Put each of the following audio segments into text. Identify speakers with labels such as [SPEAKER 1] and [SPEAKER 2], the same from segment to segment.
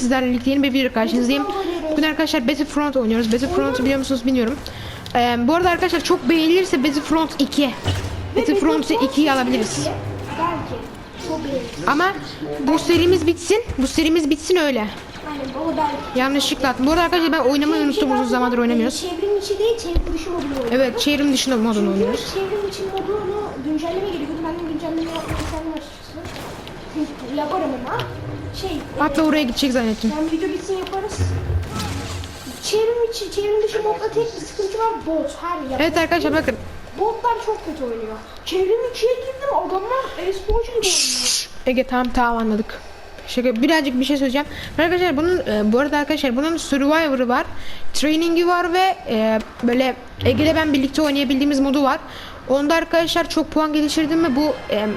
[SPEAKER 1] sizlerle birlikte yeni bir video karşınızdayım. Bugün arkadaşlar Battlefront oynuyoruz. Battlefront biliyor musunuz bilmiyorum. Ee, bu arada arkadaşlar çok beğenilirse Battlefront 2. Battlefront 2'yi alabiliriz. Ama bu serimiz bitsin. Bu serimiz bitsin öyle. Yanlışlıkla attım. Bu arada arkadaşlar ben oynamayı unuttum uzun zamandır oynamıyoruz.
[SPEAKER 2] Çevrim içi değil, çevrim dışı modunu oynuyoruz.
[SPEAKER 1] Evet çevrim dışında modunu oynuyoruz.
[SPEAKER 2] Çevrim içi modunu güncelleme gerekiyordu. Ben de güncelleme. Çünkü yaparım ama. Şey,
[SPEAKER 1] Hatta oraya gidecek zannettim.
[SPEAKER 2] yani video bitsin yaparız. Çevrim içi, çevrim dışı modda tek bir sıkıntı var. Bot her yer.
[SPEAKER 1] Evet arkadaşlar bakın.
[SPEAKER 2] Botlar çok kötü oynuyor. Çevrim içiye girdim adamlar e-sporcu gibi oynuyor.
[SPEAKER 1] Ege tamam tamam anladık. Şaka birazcık bir şey söyleyeceğim. Arkadaşlar bunun e, bu arada arkadaşlar bunun Survivor'ı var. Training'i var ve e, böyle Ege'yle ben birlikte oynayabildiğimiz modu var. Onda arkadaşlar çok puan geliştirdim mi bu e,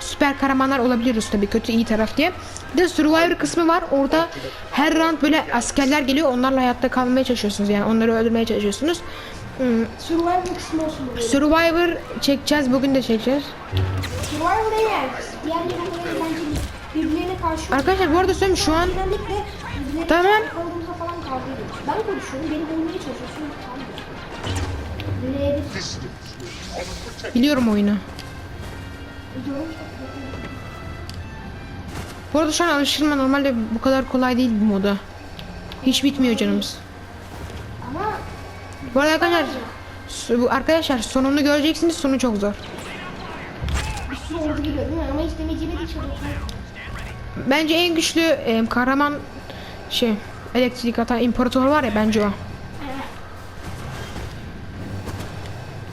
[SPEAKER 1] süper kahramanlar olabiliyoruz tabii kötü iyi taraf diye. Bir de Survivor kısmı var. Orada her round böyle askerler geliyor. Onlarla hayatta kalmaya çalışıyorsunuz. Yani onları öldürmeye çalışıyorsunuz. Hmm,
[SPEAKER 2] Survivor kısmı olsun bu.
[SPEAKER 1] Survivor çekeceğiz. Bugün de çekeceğiz.
[SPEAKER 2] Survivor. Birbirlerine karşı.
[SPEAKER 1] Arkadaşlar bu arada söyleyeyim şu an Tamam.
[SPEAKER 2] Ben konuşuyorum, beni bölmeye çalışıyorsun. Tamam.
[SPEAKER 1] Biliyorum oyunu. Bu arada şu an alıştırma normalde bu kadar kolay değil bu moda. Hiç bitmiyor canımız. Bu arada arkadaşlar arkadaşlar sonunu göreceksiniz sonu çok zor. Bence en güçlü e, kahraman şey elektrik atan imparator var ya bence o.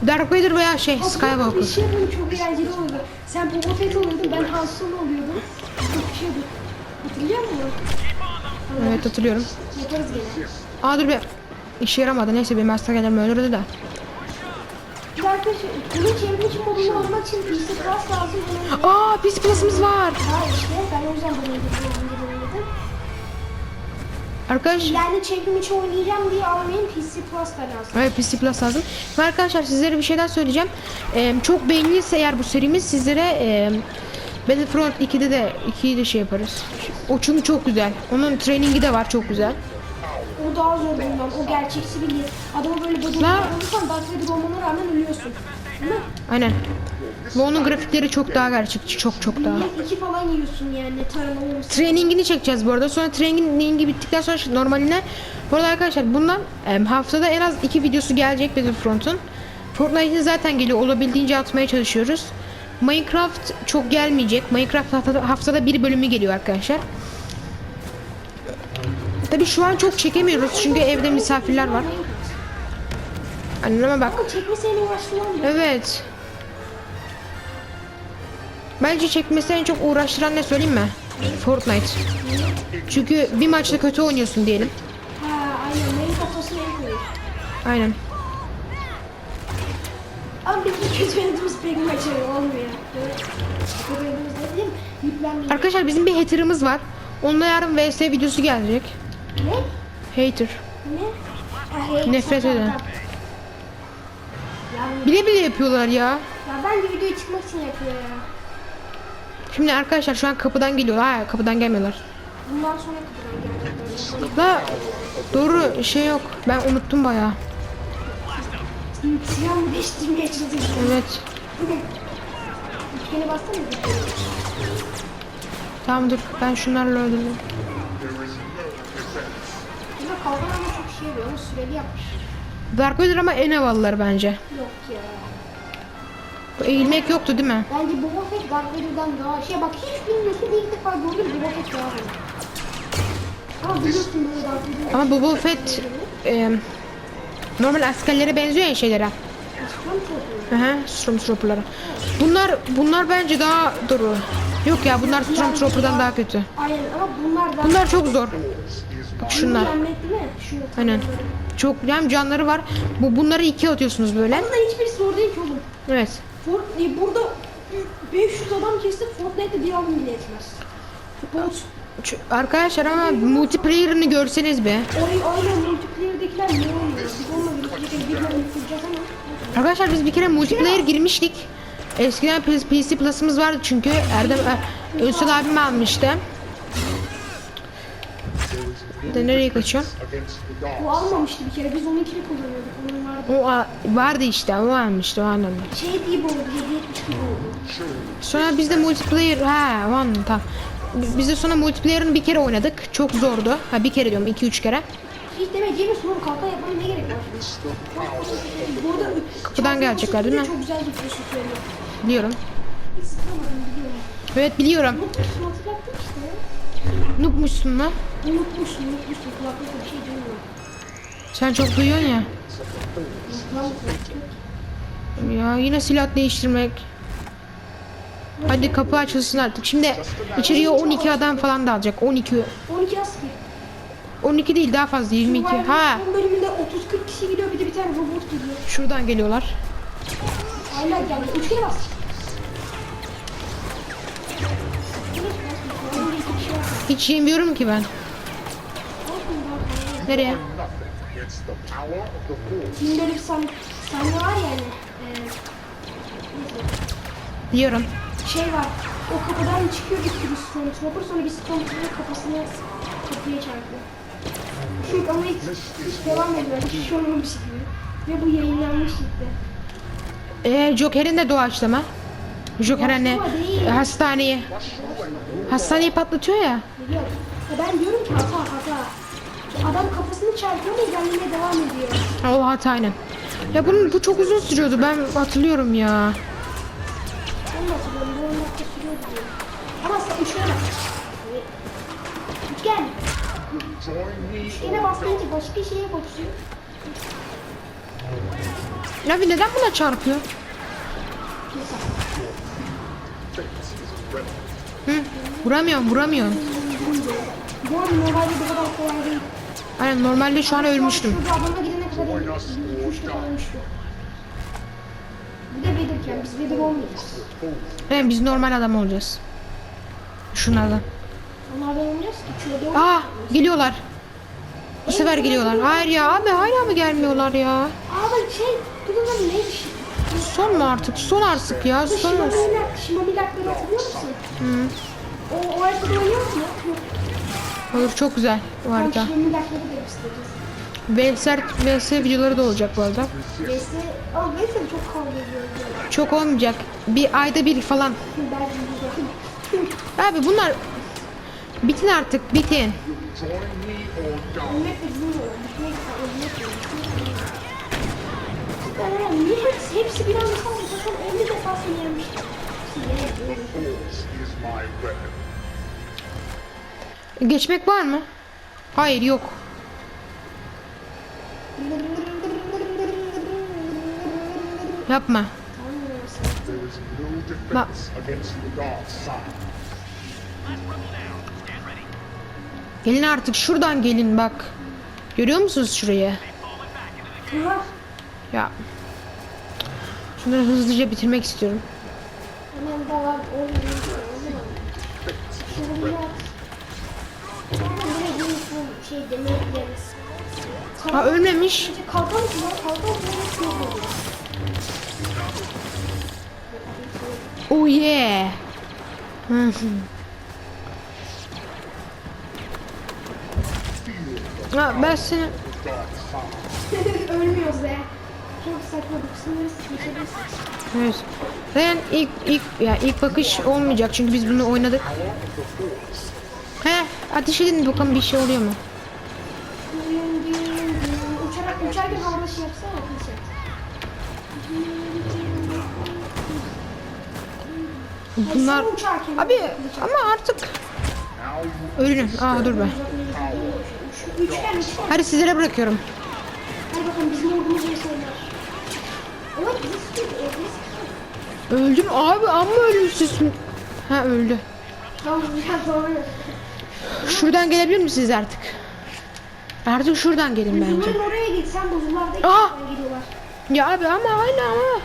[SPEAKER 1] Dark Vader veya şey
[SPEAKER 2] Bir
[SPEAKER 1] Skywalker.
[SPEAKER 2] şey yapalım çok eğlenceli oldu. Sen Boba Fett oluyordun, ben Han Solo oluyordum. Bir şeydi. Hatırlıyor musun?
[SPEAKER 1] Evet hatırlıyorum.
[SPEAKER 2] Yaparız gene.
[SPEAKER 1] Aa dur bir işe yaramadı neyse benim hasta geldim öldürdü de.
[SPEAKER 2] Bir de arkadaşlar, bunun çevrim içi modunu almak için PC Plus lazım.
[SPEAKER 1] Aa biz plus'ımız var.
[SPEAKER 2] Ha işte, ben o yüzden bunu indirdim.
[SPEAKER 1] Arkadaş
[SPEAKER 2] Yani çevrim içi oynayacağım diye almayın PC Plus da lazım.
[SPEAKER 1] Evet PC Plus lazım. Ve arkadaşlar sizlere bir şeyler söyleyeceğim. Ee, çok beğenilirse eğer bu serimiz sizlere e, Battlefront 2'de de 2'yi de şey yaparız. O çünkü çok güzel. Onun trainingi de var çok güzel.
[SPEAKER 2] O daha zor bundan. O gerçeksi bir yer. Adama böyle
[SPEAKER 1] La-
[SPEAKER 2] vurursan Darth Vader olmana rağmen ölüyorsun.
[SPEAKER 1] Aynen. Ve onun grafikleri çok daha gerçekçi. Çok çok daha.
[SPEAKER 2] Millet iki falan yiyorsun yani. Taramalı mısın?
[SPEAKER 1] Trainingini çekeceğiz bu arada. Sonra trainingi bittikten sonra normaline. Bu arada arkadaşlar bundan e, haftada en az iki videosu gelecek Battlefront'un. Fortnite'in zaten geliyor. Olabildiğince atmaya çalışıyoruz. Minecraft çok gelmeyecek. Minecraft haftada, haftada bir bölümü geliyor arkadaşlar. Tabii şu an çok çekemiyoruz çünkü evde misafirler var. Anneme bak.
[SPEAKER 2] Ama çekme seni uğraştıran.
[SPEAKER 1] Evet. Bence çekmesi en çok uğraştıran ne söyleyeyim mi? Fortnite. Çünkü bir maçta kötü oynuyorsun diyelim.
[SPEAKER 2] Ha aynen. Benim kafasına en koyuyor.
[SPEAKER 1] Aynen.
[SPEAKER 2] Ama biz kötü oynadığımız pek maçı olmuyor. Kötü oynadığımız ne bileyim. Yüklenmeyi.
[SPEAKER 1] Arkadaşlar bizim bir haterımız var. Onunla yarın VS videosu gelecek.
[SPEAKER 2] Ne?
[SPEAKER 1] Hater.
[SPEAKER 2] Ne? Ha, hey,
[SPEAKER 1] Nefret eden.
[SPEAKER 2] Yani,
[SPEAKER 1] Bile bile yapıyorlar ya.
[SPEAKER 2] ya bence videoya çıkmak için yapıyor ya.
[SPEAKER 1] Şimdi arkadaşlar şu an kapıdan geliyorlar. Ha kapıdan gelmiyorlar.
[SPEAKER 2] Bundan sonra kapıdan gelecekler.
[SPEAKER 1] La doğru şey yok. Ben unuttum bayağı.
[SPEAKER 2] Silahımı değiştirmeye çalışıyorum.
[SPEAKER 1] Evet.
[SPEAKER 2] Üçgene bassana.
[SPEAKER 1] Tamam dur. Ben şunlarla öldürürüm.
[SPEAKER 2] Burada kalkan ama çok şey. Onu süreli yapmış.
[SPEAKER 1] Dark Vader ama en havalıları bence.
[SPEAKER 2] Yok ya.
[SPEAKER 1] Bu eğilmek yoktu değil mi?
[SPEAKER 2] Bence Boba Fett Darth Vader'dan daha şey bak hiç bilmiyorsun ilk defa gördüm Boba Fett daha iyi. Ama biliyorsun böyle
[SPEAKER 1] Ama Boba Fett e, normal askerlere benziyor ya şeylere. Hı hı, Stormtrooper'lara. Bunlar bunlar bence daha doğru. Yok ya bunlar Stormtrooper'dan daha kötü.
[SPEAKER 2] Aynen ama bunlar da
[SPEAKER 1] Bunlar çok zor. Bak şunlar. Aynen. Çok hem canları var. Bu bunları iki atıyorsunuz böyle.
[SPEAKER 2] Aslında hiçbir zor değil ki oğlum.
[SPEAKER 1] Evet.
[SPEAKER 2] Fort, e, burada 500 adam kestik Fortnite'de bir alım bile etmez. Bot.
[SPEAKER 1] Arkadaşlar ama multiplayer'ını görseniz be.
[SPEAKER 2] Orayı aynen multiplayer'dekiler ne oynuyor? Biz onunla birlikte bir bölüm kuracağız ama.
[SPEAKER 1] Arkadaşlar biz bir kere multiplayer girmiştik. Eskiden PC Plus'ımız vardı çünkü Erdem e, Ünsal abim almıştı. Bir de nereye kaçıyorsun?
[SPEAKER 2] Bu almamıştı bir kere. Biz onunkini kullanıyorduk. Onun vardı.
[SPEAKER 1] O a- vardı işte o varmıştı o anlamda.
[SPEAKER 2] Şey gibi oldu. Hediye etmiş gibi oldu.
[SPEAKER 1] Sonra biz de multiplayer ha o anlamda tamam. Biz de sonra multiplayer'ını bir kere oynadık. Çok zordu. Ha bir kere diyorum 2-3 kere.
[SPEAKER 2] Hiç demeyeceğimiz sonra kalkan yapmana ne gerek var? Bu arada
[SPEAKER 1] Kapıdan gelecekler, değil mi?
[SPEAKER 2] Çok güzel gidiyorsun söylüyor.
[SPEAKER 1] Biliyorum.
[SPEAKER 2] Hiç biliyorum.
[SPEAKER 1] Evet biliyorum.
[SPEAKER 2] Unutmuşsun hatırlattın işte.
[SPEAKER 1] Noob'muşsun lan.
[SPEAKER 2] Unutmuşsun unutmuşsun. Kulaklıkla bir şey duymuyor.
[SPEAKER 1] Sen çok duyuyorsun ya. Ya yine silah değiştirmek. Hadi kapı açılsın artık. Şimdi içeriye 12 adam falan da alacak. 12.
[SPEAKER 2] 12 asker.
[SPEAKER 1] 12 değil daha fazla 22. Ha.
[SPEAKER 2] Bölümünde 30-40 kişi gidiyor bir de bir tane robot gidiyor.
[SPEAKER 1] Şuradan geliyorlar.
[SPEAKER 2] Hala geldi. Üç kere bas.
[SPEAKER 1] Hiç yemiyorum ki ben. Nereye?
[SPEAKER 2] Şimdi böyle bir sahne, sahne var ya hani. E,
[SPEAKER 1] Biliyorum.
[SPEAKER 2] şey var. O kapıdan çıkıyor bir sürü Stormtrooper sonra bir Stormtrooper kafasını kapıya çarpıyor. Çünkü ama hiç, hiç devam ediyor. Hiç şey olmamış gibi. Ve bu yayınlanmış gitti.
[SPEAKER 1] Ee, Joker'in de doğaçlama. Joker hani e, hastaneyi hastaneyi patlatıyor ya.
[SPEAKER 2] Biliyorum. Ya ben diyorum ki hata hata. Çarpıyor ama ilerlemeye devam ediyor.
[SPEAKER 1] O hata aynen. Ya bunun bu çok uzun sürüyordu. Ben hatırlıyorum ya.
[SPEAKER 2] Da hatırlıyorum. Bu 10 dakika sürüyor diyor. Ama sen üçüne bak. Üçgen. Üçgene bastığınca başka şeye bakıyor.
[SPEAKER 1] Abi neden buna çarpıyor? Hı, vuramıyorum, vuramıyorum.
[SPEAKER 2] Bu arada normalde bu kadar kolay değil.
[SPEAKER 1] Aynen normalde şu an ölmüştüm.
[SPEAKER 2] Şurada adama gidene kadar bir üç defa ölmüştü. Bir de Vader'ken biz Vader olmayacağız.
[SPEAKER 1] Evet, biz normal adam olacağız. Şunlardan.
[SPEAKER 2] Onlardan olmayacağız ki. Şurada
[SPEAKER 1] Aa, geliyorlar. Bu sefer geliyorlar. Hayır ya abi hala mı gelmiyorlar ya?
[SPEAKER 2] Bak şey, bu da lan neymiş?
[SPEAKER 1] Son mu artık? Son artık ya. Son olsun.
[SPEAKER 2] Milak, Shima Milak'ları hatırlıyor musun?
[SPEAKER 1] Hı.
[SPEAKER 2] O, o haritada oynuyor musun? Yok.
[SPEAKER 1] Olur çok güzel bu
[SPEAKER 2] Tamam,
[SPEAKER 1] harita.
[SPEAKER 2] Shima Milak'ları da göstereceğiz.
[SPEAKER 1] VS, VS videoları da olacak bu arada.
[SPEAKER 2] Aa neyse çok kavga.
[SPEAKER 1] Çok olmayacak. Bir ayda bir falan. Abi bunlar bitin artık bitin.
[SPEAKER 2] Niye hepsi, hepsi bir anda saldırdı? Son 50 defa.
[SPEAKER 1] Geçmek var mı? Hayır yok. Yapma. Bak. Gelin artık şuradan gelin bak. Görüyor musunuz şurayı? Ya. Şunları hızlıca bitirmek istiyorum.
[SPEAKER 2] daha oynuyor. Şunu bir at. Buraya bir şey demeyebiliriz.
[SPEAKER 1] Ha ölmemiş.
[SPEAKER 2] Kalkan mı? Kalkan mı?
[SPEAKER 1] Oh yeah. Ha, ben seni...
[SPEAKER 2] Ölmüyoruz ya. Çok saçma.
[SPEAKER 1] Evet. Ben ilk ilk ya ilk bakış olmayacak çünkü biz bunu oynadık. He, ateş edin bakalım bir şey oluyor mu?
[SPEAKER 2] Uçarken havada şey yapsana. Bir şey.
[SPEAKER 1] Bunlar
[SPEAKER 2] uçarken
[SPEAKER 1] abi ama artık ölürüm. Aa dur be.
[SPEAKER 2] Üçgen üçgen.
[SPEAKER 1] Hadi sizlere bırakıyorum.
[SPEAKER 2] Hadi bakalım bizim ordumuz söyler. Evet
[SPEAKER 1] Öldüm abi amma ölümsüzsün. Ha öldü.
[SPEAKER 2] Tamam.
[SPEAKER 1] Şuradan gelebilir misiniz artık? Artık şuradan gelin bence.
[SPEAKER 2] Buzulların oraya git sen buzullarda geliyorlar.
[SPEAKER 1] Ya abi ama aynı ama.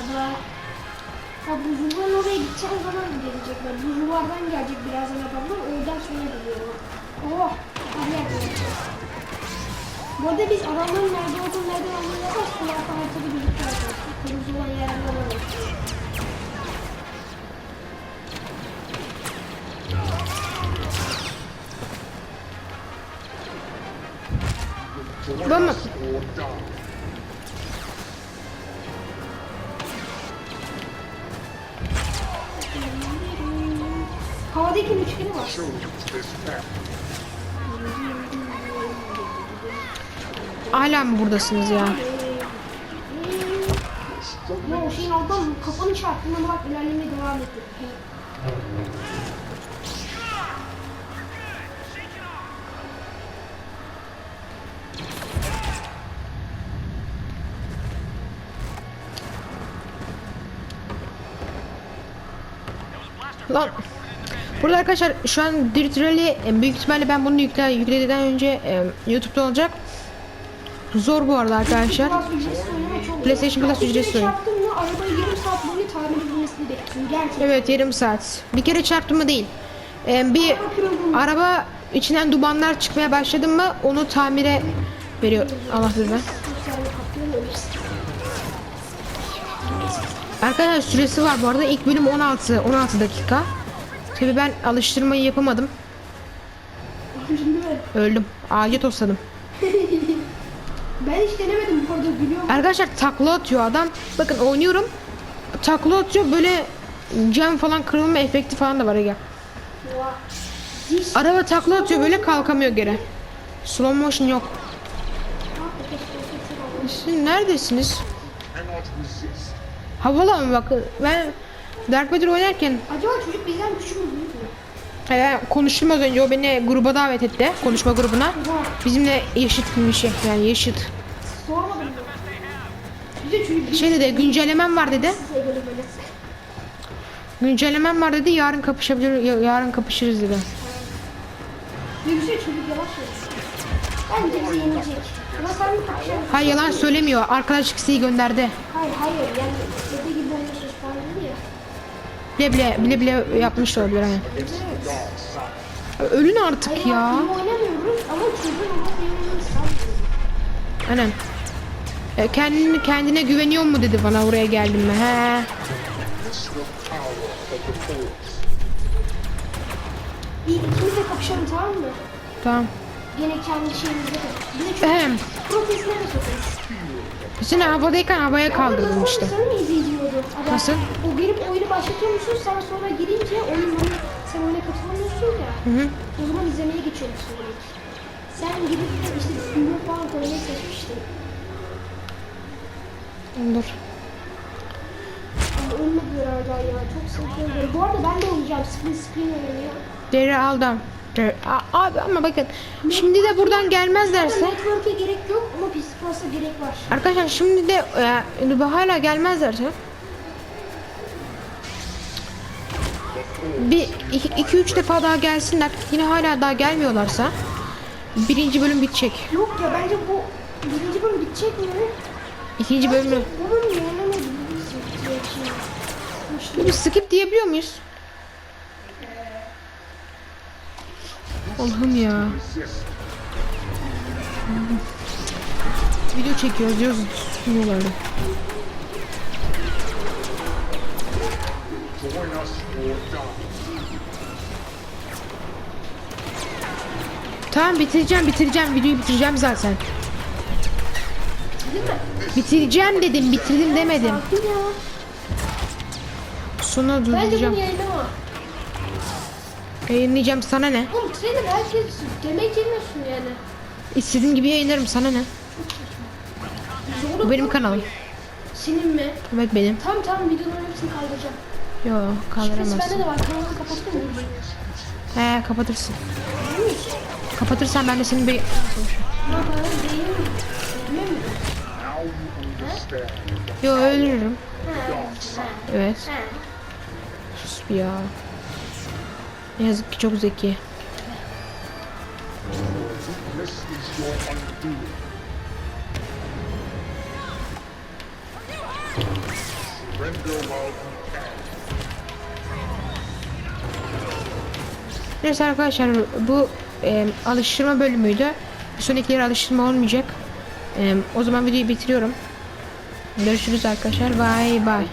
[SPEAKER 2] Ama Ha buzulların oraya gideceğin zaman gelecekler. Buzullardan gelecek birazdan adamlar. Öğleden sonra geliyorlar. Oh! Yer böyle. Bu arada biz adamların nerede olduğunu nereden anlayacağız? Kulakta haritada gözüküyor. Kırmızı olan yerden var.
[SPEAKER 1] Ama
[SPEAKER 2] Havadaki üçgeni var.
[SPEAKER 1] hala mı buradasınız ya?
[SPEAKER 2] Ya o şeyin altından kafanı çarptın ama bak ilerlemeye devam etti.
[SPEAKER 1] Lan. Burada arkadaşlar şu an Dirt Rally e, büyük ihtimalle ben bunu yükle, yükledikten önce e, YouTube'da olacak. Zor bu arada arkadaşlar. PlayStation Plus
[SPEAKER 2] bekliyorsun. Gerçekten.
[SPEAKER 1] Evet yarım saat. Bir kere çarptım mı değil. E, bir
[SPEAKER 2] Araba
[SPEAKER 1] araba içinden dumanlar çıkmaya başladı mı onu tamire veriyor. Allah bilir. Arkadaşlar süresi var bu arada. İlk bölüm 16 16 dakika. Tabii ben alıştırmayı yapamadım. Öldüm. Ağaca tosladım.
[SPEAKER 2] Ben hiç denemedim bu arada biliyorum.
[SPEAKER 1] Arkadaşlar takla atıyor adam. Bakın oynuyorum. Takla atıyor böyle cam falan kırılma efekti falan da var.
[SPEAKER 2] Diş.
[SPEAKER 1] Araba takla atıyor böyle kalkamıyor geri. Slow motion yok. Siz neredesiniz? Havalı mı bakın ben Dark Vader oynarken
[SPEAKER 2] Acaba çocuk bizden küçük mü büyük mü?
[SPEAKER 1] e, konuştum az önce o beni gruba davet etti konuşma grubuna. Bizimle yaşıt bir şey yani yaşıt.
[SPEAKER 2] Sormadım? Bir bir
[SPEAKER 1] Şey dedi güncellemem var dedi. Güncellemem var dedi yarın kapışabilir ya- yarın kapışırız dedi.
[SPEAKER 2] Ne güzel çocuk yavaş yavaş. Bence bizi yenecek. Ama sen?
[SPEAKER 1] Hayır yalan söylemiyor. Arkadaş isteği gönderdi.
[SPEAKER 2] Hayır hayır yani dediği gibi falan dedi ya.
[SPEAKER 1] Bile bile bile bile yapmış da olabilir hani. Ölün artık
[SPEAKER 2] Hayır
[SPEAKER 1] ya.
[SPEAKER 2] iyi oynamıyoruz ama çocuğun ama yenilmeyi sanmıyorum.
[SPEAKER 1] Aynen. E, kendini kendine güveniyor mu dedi bana oraya geldim mi? He.
[SPEAKER 2] Bir ikimiz de kapışalım tamam mı?
[SPEAKER 1] Tamam.
[SPEAKER 2] Yine kendi kapışalım. Bir de çok
[SPEAKER 1] Ehem.
[SPEAKER 2] profesyonel sokarız.
[SPEAKER 1] Seni havadayken havaya kaldırdım işte.
[SPEAKER 2] Sana mı izleyiciyordu? Adam,
[SPEAKER 1] Nasıl?
[SPEAKER 2] O girip oyunu başlatıyor musun? Sen sonra girince oyun oyun sen oyuna katılamıyorsun ya.
[SPEAKER 1] Hı hı.
[SPEAKER 2] O zaman izlemeye geçiyorsun direkt. Sen gidip işte filmi falan koymayı seçmiştin.
[SPEAKER 1] Dur.
[SPEAKER 2] Ama ölmediler hala ya. Çok sıkıntı. Bu arada ben de oynayacağım. Split screen oynanıyor.
[SPEAKER 1] Deri aldım. A- Abi ama bakın şimdi de buradan gelmezlerse
[SPEAKER 2] Network'e gerek yok ama Plus'a gerek var.
[SPEAKER 1] Arkadaşlar şimdi de e, hala gelmezlerse bir iki, iki üç defa daha gelsinler yine hala daha gelmiyorlarsa birinci bölüm bitecek.
[SPEAKER 2] Yok ya bence bu birinci bölüm bitecek mi?
[SPEAKER 1] İkinci bölümü
[SPEAKER 2] Bu bölüm yayınlamadı.
[SPEAKER 1] bir skip diyebiliyor muyuz? Allah'ım ya. Video çekiyoruz diyoruz
[SPEAKER 3] die.
[SPEAKER 1] Tamam bitireceğim bitireceğim videoyu bitireceğim zaten. Bitireceğim dedim bitirdim demedim. Sonra durduracağım. Yayınlayacağım sana ne?
[SPEAKER 2] Oğlum trailer herkes demek yemiyorsun yani.
[SPEAKER 1] İstediğim gibi yayınlarım sana ne?
[SPEAKER 2] Zorla
[SPEAKER 1] Bu benim kanalım.
[SPEAKER 2] Senin mi?
[SPEAKER 1] Evet benim.
[SPEAKER 2] Tamam tamam videoların hepsini kaldıracağım.
[SPEAKER 1] Yo kaldıramazsın.
[SPEAKER 2] bende de var. Kanalını kapatır mıyım?
[SPEAKER 1] He kapatırsın.
[SPEAKER 2] Değil mi?
[SPEAKER 1] Kapatırsan ben de seni bir...
[SPEAKER 2] Ama kanalı değil mi?
[SPEAKER 3] You understand.
[SPEAKER 1] Yo öldürürüm.
[SPEAKER 2] Ha.
[SPEAKER 1] Evet. Sus bir ya. Ne yazık ki çok zeki. Neyse arkadaşlar bu e, alıştırma bölümüydü. Bir sonrakileri alıştırma olmayacak. E, o zaman videoyu bitiriyorum. Görüşürüz arkadaşlar. Bye bye.